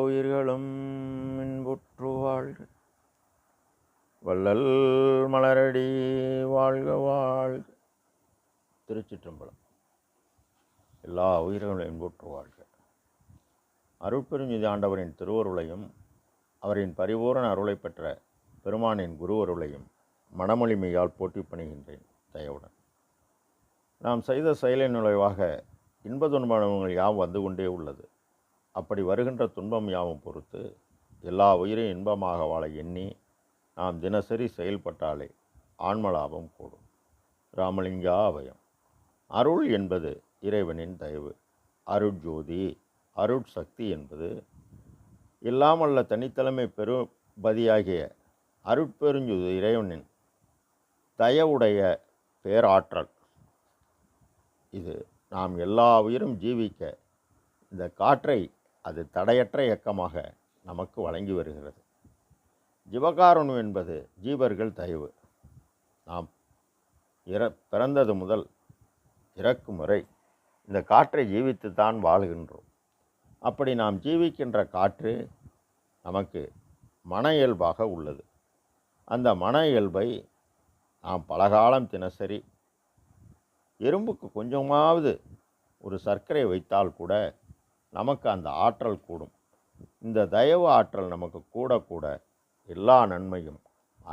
உயிர்களும் இன்புற்று வாழ்க. வள்ளல் மலரடி வாழ்க வாழ்க. திருச்சிற்றம்பலம். எல்லா உயிர்களும் இன்புற்று வாழ்க. அருட்பெருஞ்சுதி ஆண்டவரின் திருவருளையும் அவரின் பரிபூரண அருளை பெற்ற பெருமானின் குருவருளையும் மனமொழிமையால் போட்டி பணிகின்றேன் தயவுடன். நாம் செய்த செயலின் நுழைவாக இன்ப துன்பங்கள் யாவும் வந்து கொண்டே உள்ளது. அப்படி வருகின்ற துன்பம் யாவும் பொறுத்து எல்லா உயிரையும் இன்பமாக வாழ எண்ணி நாம் தினசரி செயல்பட்டாலே ஆன்மலாபம் கூடும். ராமலிங்கா அபயம் அருள் என்பது இறைவனின் தயவு. அருட்ஜோதி அருட்சக்தி என்பது இல்லாமல்ல தனித்தலைமை பெருபதியாகிய அருட்பெருஞ்சுது இறைவனின் தயவுடைய பேராற்றல். இது நாம் எல்லா உயிரும் ஜீவிக்க இந்த காற்றை அது தடையற்ற இயக்கமாக நமக்கு வழங்கி வருகிறது. ஜீவகாருண்யம் என்பது ஜீவர்கள் தயவு. நாம் இற பிறந்தது முதல் இறக்கும் வரை இந்த காற்றை ஜீவித்து தான் வாழ்கின்றோம். அப்படி நாம் ஜீவிக்கின்ற காற்று நமக்கு மன இயல்பாக உள்ளது. அந்த மன இயல்பை நாம் பலகாலம் தினசரி எறும்புக்கு கொஞ்சமாவது ஒரு சர்க்கரை வைத்தால் கூட நமக்கு அந்த ஆற்றல் கூடும். இந்த தயவு ஆற்றல் நமக்கு கூட கூட எல்லா நன்மையும்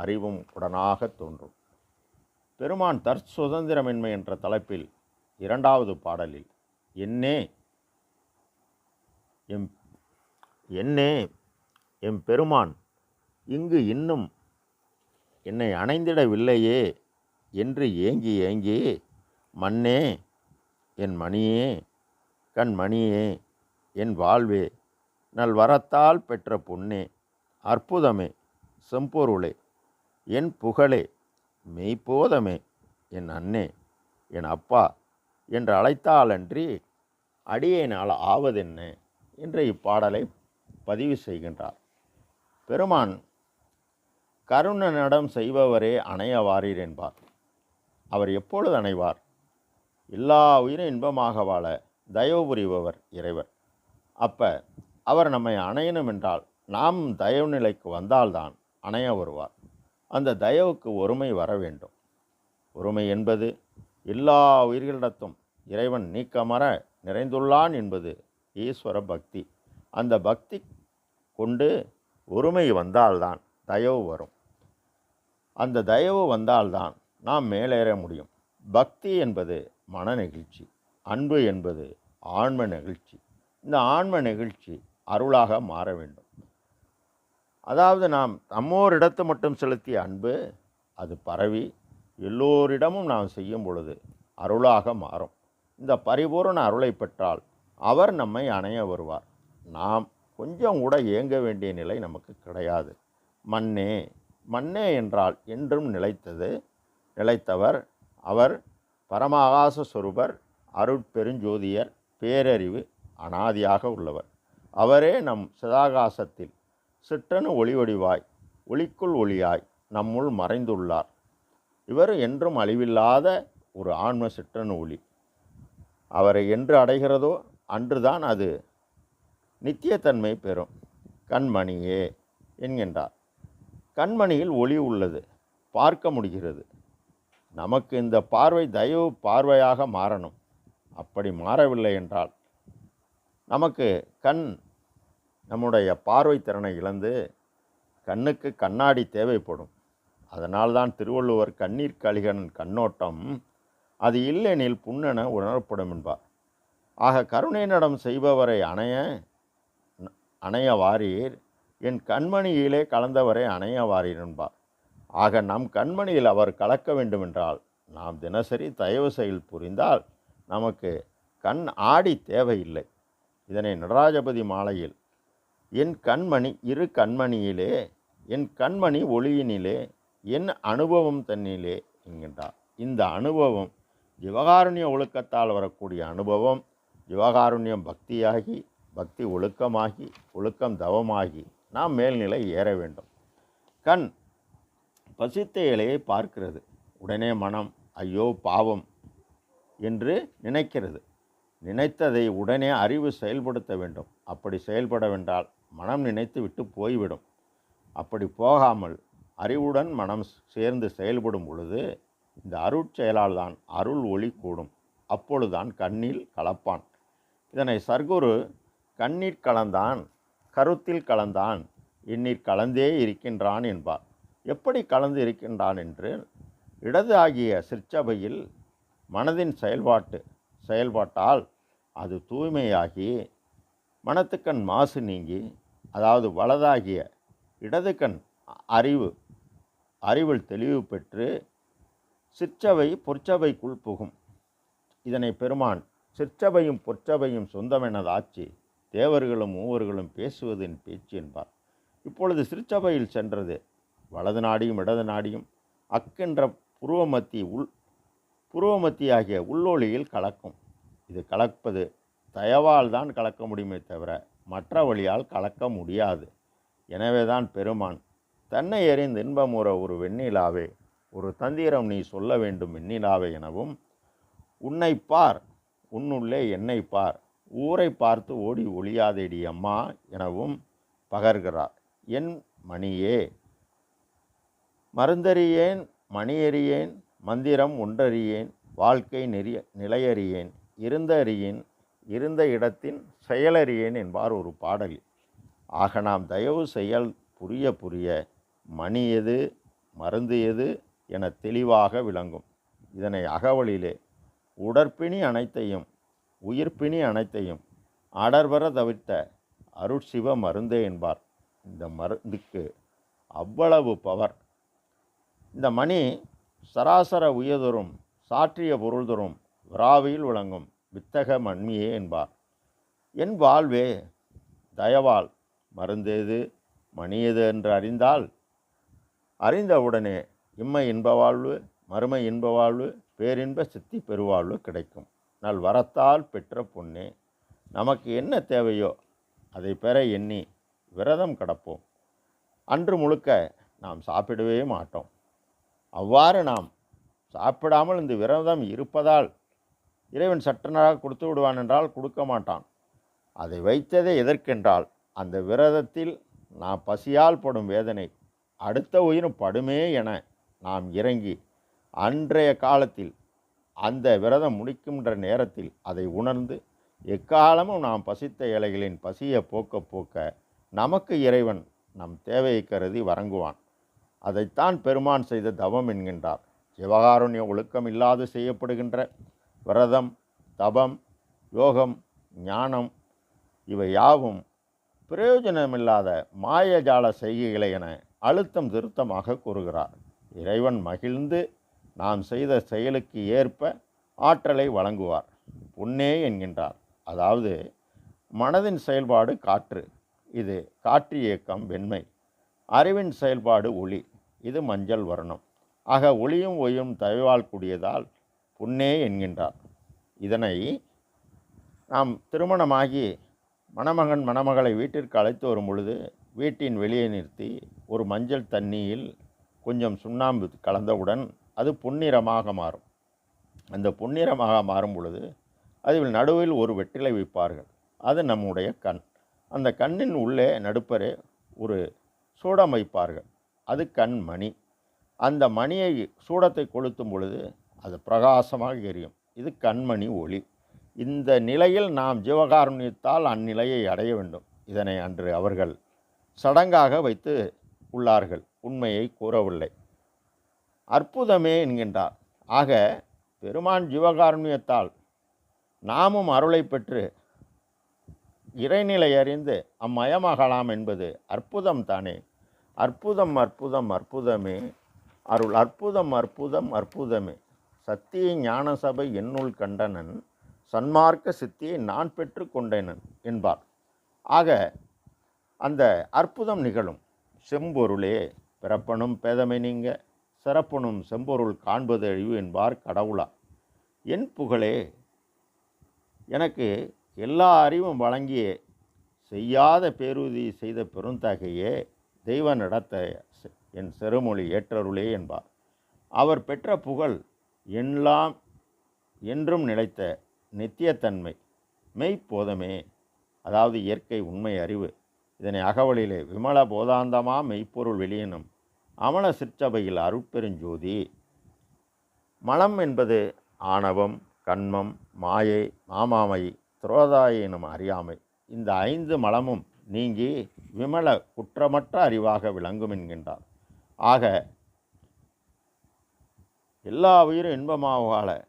அறிவும் உடனாக தோன்றும். பெருமான் தற்சுதந்திரமின்மை என்ற தலைப்பில் இரண்டாவது பாடலில் என்னே எம் என்னே எம் பெருமான் இங்கு இன்னும் என்னை அணைந்திடவில்லையே என்று ஏங்கி ஏங்கி மண்ணே என் மணியே கண் மணியே என் வாழ்வே நல் வரத்தால் பெற்ற பொன்னே அற்புதமே செம்பொருளே என் புகழே மெய்ப்போதமே என் அண்ணே என் அப்பா என்று அழைத்தாலன்றி அடியேனால் ஆவதென்ன என்ற இப்பாடலை பதிவு செய்கின்றார். பெருமான் கருணனிடம் செய்பவரே அணைய வாரீர் என்பார். அவர் எப்பொழுது அணைவார்? எல்லா உயிரும் இன்பமாக வாழ தயவு புரிபவர் இறைவர் அப்போ அவர் நம்மை அணையணும் என்றால் நாம் தயவு நிலைக்கு வந்தால்தான் அணைய வருவார். அந்த தயவுக்கு ஒருமை வர வேண்டும். ஒருமை என்பது எல்லா உயிர்களிடத்தும் இறைவன் நீக்கமர நிறைந்துள்ளான் என்பது ஈஸ்வர பக்தி. அந்த பக்தி கொண்டு ஒருமை வந்தால்தான் தயவு வரும். அந்த தயவு வந்தால்தான் நாம் மேலேற முடியும். பக்தி என்பது மன நெகிழ்ச்சி அன்பு என்பது ஆன்ம நெகிழ்ச்சி. இந்த ஆன்ம நெகிழ்ச்சி அருளாக மாற வேண்டும். அதாவது நாம் நம்மோரிடத்து மட்டும் செலுத்திய அன்பு அது பரவி எல்லோரிடமும் நாம் செய்யும் பொழுது அருளாக மாறும். இந்த பரிபூரண அருளை பெற்றால் அவர் நம்மை அணைய வருவார். நாம் கொஞ்சம் கூட ஏங்க வேண்டிய நிலை நமக்கு கிடையாது. மண்ணே மண்ணே என்றால் என்றும் நிலைத்தது நிலைத்தவர் அவர் பரமாகாச சொருபர் அருட்பெருஞ்சோதியர் பேரறிவு அனாதியாக உள்ளவர். அவரே நம் சிதாகாசத்தில் சிற்றனு ஒளிவடிவாய் ஒளிக்குள் ஒளியாய் நம்முள் மறைந்துள்ளார். இவர் என்றும் அழிவில்லாத ஒரு ஆன்ம சிற்றனு ஒளி. அவரை என்று அடைகிறதோ அன்றுதான் அது நித்தியத்தன்மை பெறும். கண்மணியே என்கின்றார். கண்மணியில் ஒளி உள்ளது பார்க்க முடிகிறது. நமக்கு இந்த பார்வை தயவு பார்வையாக மாறணும். அப்படி மாறவில்லை என்றால் நமக்கு கண் நம்முடைய பார்வை திறனை இழந்து கண்ணுக்கு கண்ணாடி தேவைப்படும். அதனால்தான் திருவள்ளுவர் கண்ணீர் கலிகன் கண்ணோட்டம் அது இல்லெனில் புண்ணென உணரப்படும் என்பார். ஆக கருணை நடம் செய்பவரை அணைய அணைய வாரீர் என் கண்மணியிலே கலந்தவரை அணைய வாரீர் என்பார். ஆக நம் கண்மணியில் அவர் கலக்க வேண்டுமென்றால் நாம் தினசரி தயவு செயல் புரிந்தால் நமக்கு கண் ஆடி தேவையில்லை. இதனை நடராஜபதி மாலையில் என் கண்மணி இரு கண்மணியிலே என் கண்மணி ஒளியினிலே என் அனுபவம் தன்னிலே என்கின்றார். இந்த அனுபவம் ஜிவகாருண்ய ஒழுக்கத்தால் வரக்கூடிய அனுபவம் ஜிவகாருண்யம் பக்தியாகி பக்தி ஒழுக்கமாகி ஒழுக்கம் தவமாகி நாம் மேல்நிலை ஏற வேண்டும். கண் பசித்த இலையை பார்க்கிறது. உடனே மனம் ஐயோ பாவம் என்று நினைக்கிறது. நினைத்ததை உடனே அறிவு செயல்படுத்த வேண்டும். அப்படி செயல்பட வேண்டால் மனம் நினைத்து விட்டு போய்விடும். அப்படி போகாமல் அறிவுடன் மனம் சேர்ந்து செயல்படும் பொழுது இந்த அருட்செயலால் தான் அருள் ஒளி கூடும். அப்பொழுதுதான் கண்ணில் கலப்பான். இதனை சர்க்குரு கண்ணீர் கலந்தான் கருத்தில் கலந்தான் இந்நீர் கலந்தே இருக்கின்றான் என்பார். எப்படி கலந்து இருக்கின்றான் என்று இடது ஆகிய சிற்சபையில் மனதின் செயல்பாட்டு செயல்பாட்டால் அது தூய்மையாகி மனத்துக்கண் மாசு நீங்கி அதாவது வலதாகிய இடதுக்கண் அறிவு அறிவில் தெளிவு பெற்று சிற்சபை பொற்சபைக்குள் புகும். இதனை பெருமான் சிற்சபையும் பொற்சபையும் சொந்தமெனதாச்சு தேவர்களும் மூவர்களும் பேசுவதின் பேச்சு என்பார். இப்பொழுது சிற்சபையில் சென்றது வலது நாடியும் இடது நாடியும் அக்கென்ற புருவமத்தி உள் புருவமத்தியாகிய உள்ளொளியில் கலக்கும். இது கலப்பது. தயவால் தான் கலக்க முடியுமே தவிர மற்ற வழியால் கலக்க முடியாது. எனவே தான் பெருமான் தன்னை எறிந்து இன்பமுற ஒரு வெண்ணிலாவே ஒரு தந்திரம் நீ சொல்ல வேண்டும் வெண்ணிலாவே எனவும் உன்னை பார் உன்னுள்ளே என்னை பார் ஊரை பார்த்து ஓடி ஒளியாதேடி அம்மா எனவும் பகர்கிறார். என் மணியே மருந்தறியேன் மணியறியேன் மந்திரம் ஒன்றறியேன் வாழ்க்கை நெறிய நிலையறியேன் இருந்த இருந்த இடத்தின் செயலறியேன் என்பார் ஒரு பாடல். ஆக நாம் தயவு செயல் புரிய புரிய மணி எது மருந்து எது என தெளிவாக விளங்கும். இதனை அகவலிலே உடற்பிணி அனைத்தையும் உயிர்ப்பிணி அனைத்தையும் அடர்வர தவிர்த்த அருட்சிவ மருந்தே என்பார். இந்த மருந்துக்கு அவ்வளவு பவர். இந்த மணி சராசர உயர்தொரும் சாற்றிய பொருள்தொரும் விராவியில் விளங்கும். வித்தக மண்மியே என்பார். என் வாழ்வே தயவால் மருந்தேது மணியது என்று அறிந்தால் அறிந்தவுடனே இம்மை இன்ப வாழ்வு மறுமை இன்ப வாழ்வு பேரின்ப சித்தி பெருவாழ்வு கிடைக்கும். நல் வரத்தால் பெற்ற பொண்ணே நமக்கு என்ன தேவையோ அதை பெற எண்ணி விரதம் கடப்போம். அன்று முழுக்க நாம் சாப்பிடவே மாட்டோம். அவ்வாறு நாம் சாப்பிடாமல் இந்த விரதம் இருப்பதால் இறைவன் சட்டனாக கொடுத்து விடுவான் என்றால் கொடுக்க மாட்டான். அதை வைத்ததே எதற்கென்றால் அந்த விரதத்தில் நாம் பசியால் படும் வேதனை அடுத்த உயிரும் படுமே என நாம் இறங்கி அன்றைய காலத்தில் அந்த விரதம் முடிக்கின்ற நேரத்தில் அதை உணர்ந்து எக்காலமும் நாம் பசித்த இலைகளின் பசியை போக்க போக்க நமக்கு இறைவன் நம் தேவையை கருதி வழங்குவான் அதைத்தான் பெருமான் செய்த தவம் என்கின்றார். சிவகாருண்ய ஒழுக்கம் இல்லாது செய்யப்படுகின்ற விரதம் தபம் யோகம் ஞானம் இவை யாவும் பிரயோஜனமில்லாத மாயஜால செய்கைகளை என அழுத்தம் திருத்தமாக கூறுகிறார். இறைவன் மகிழ்ந்து நாம் செய்த செயலுக்கு ஏற்ப ஆற்றலை வழங்குவார். பொன்னே என்கின்றார். அதாவது மனதின் செயல்பாடு காற்று. இது காற்று இயக்கம் வெண்மை. அறிவின் செயல்பாடு ஒளி. இது மஞ்சள் வர்ணம். ஆக ஒளியும் ஒயும் தயவால் கூடியதால் புன்னே என்கின்றார். இதனை நாம் திருமணமாகி மணமகன் மணமகளை வீட்டிற்கு அழைத்து வரும் பொழுது வீட்டின் வெளியே நிறுத்தி ஒரு மஞ்சள் தண்ணியில் கொஞ்சம் சுண்ணாம்பு கலந்தவுடன் அது பொன்னிறமாக மாறும். அந்த பொன்னிறமாக மாறும் பொழுது அதில் நடுவில் ஒரு வெற்றிலை வைப்பார்கள் அது நம்முடைய கண். அந்த கண்ணின் உள்ளே நடுப்பரே ஒரு சூடம் வைப்பார்கள். அது கண் மணி. அந்த மணியை சூடத்தை கொளுத்தும் பொழுது அது பிரகாசமாக எரியும். இது கண்மணி ஒளி. இந்த நிலையில் நாம் ஜீவகாருண்யத்தால் அந்நிலையை அடைய வேண்டும். இதனை அன்று அவர்கள் சடங்காக வைத்து உள்ளார்கள். உண்மையை கூறவில்லை. அற்புதமே என்கின்றார். ஆக பெருமான் ஜீவகாருண்யத்தால் நாமும் அருளை பெற்று இறைநிலை அறிந்து அம்மயமாகலாம் என்பது அற்புதம் தானே. அற்புதம் அற்புதம் அற்புதமே. அருள் அற்புதம் அற்புதம் அற்புதமே. சத்திய ஞான சபை என்னுள் கண்டனன் சன்மார்க்க சித்தியை நான் பெற்று கொண்டேனன் என்பார். ஆக அந்த அற்புதம் நிகழும். செம்பொருளே பிறப்பனும் பேதமை நீங்க சிறப்பனும் செம்பொருள் காண்பது அழிவு என்பார் கடவுளா. என் புகழே எனக்கு எல்லா அறிவும் வழங்கிய செய்யாத பேருதி செய்த பெருந்தகையே தெய்வ நடத்த என் செருமொழி ஏற்றருளே என்பார். அவர் பெற்ற புகழ் எல்லாம் என்றும் நிலைத்த நித்தியத்தன்மை மெய்ப்போதமே அதாவது இயற்கை உண்மை அறிவு இதனை அகவலிலே விமல போதாந்தமா மெய்ப்பொருள் வெளியினும் அமல சிற்சபையில் அருட்பெருஞ்சோதி மலம் என்பது ஆணவம் கண்மம் மாயை மாமாமை துரோதாய எனும் அறியாமை. இந்த ஐந்து மலமும் நீங்கி விமல குற்றமற்ற அறிவாக விளங்கும் என்கின்றார். ஆக எல்லா உயிரும் இன்பமாக வாழ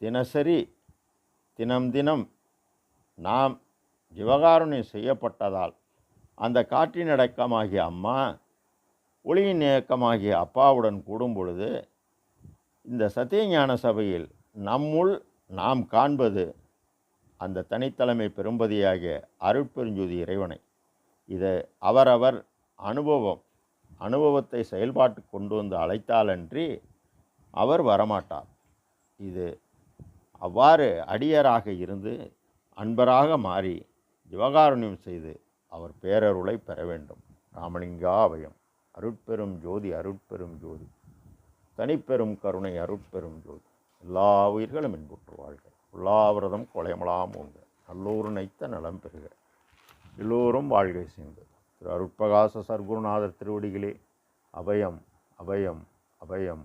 தினசரி தினம் தினம் நாம் ஜிவகாருண்யம் செய்யப்பட்டதால் அந்த காற்றின் அடக்கமாகிய அம்மா ஒளியின் இயக்கமாகிய அப்பாவுடன் கூடும் பொழுது இந்த சத்தியஞான சபையில் நம்முள் நாம் காண்பது அந்த தனித்தலைமை பெரும்பதியாகிய அருட்பெருஞ்சுதி இறைவனை. இது அவரவர் அனுபவம் அனுபவத்தை செயல்பாட்டு கொண்டு வந்து அழைத்தாலன்றி அவர் வரமாட்டார். இது அவ்வாறு அடியராக இருந்து அன்பராக மாறி ஜிவகாருண்யம் செய்து அவர் பேரருளை பெற வேண்டும். ராமலிங்காவயம் அருட்பெரும் ஜோதி அருட்பெரும் ஜோதி. தனிப்பெரும் கருணை அருட்பெரும் ஜோதி. எல்லா உயிர்களும் இன்புற்று வாழ்க. உள்ளாவிரதம் கொலைமலாம் உங்க நல்லூர் நைத்த நலம் பெறுக. எல்லோரும் வாழ்கை சேர்ந்து திரு அருட்பிரகாச சர்க்குருநாதர் திருவடிகளே. அபயம் அபயம் அபயம்